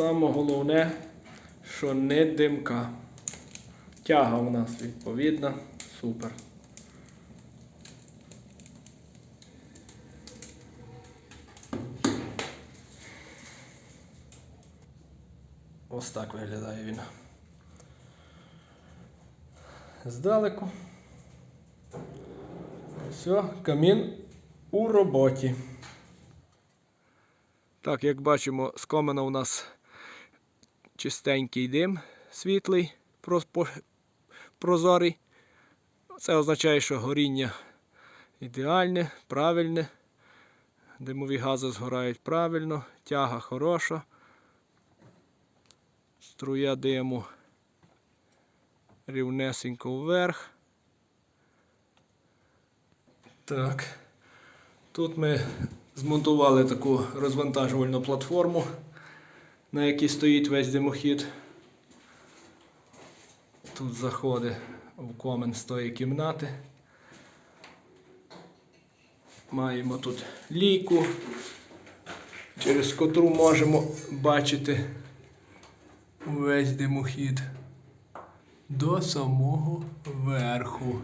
саме головне, що не димка. Тяга у нас відповідна. Супер. Ось так виглядає він. Здалеку. Все, камін у роботі. Так, як бачимо, з комина у нас чистенький дим світлий, прозорий. Це означає, що горіння ідеальне, правильне. Димові гази згорають правильно, тяга хороша. Струя диму рівнесенько вверх. Так. Тут ми змонтували таку розвантажувальну платформу, на якій стоїть весь димохід. Тут заходить в комен з тої кімнати. Маємо тут лійку, через котру можемо бачити весь димохід до самого верху.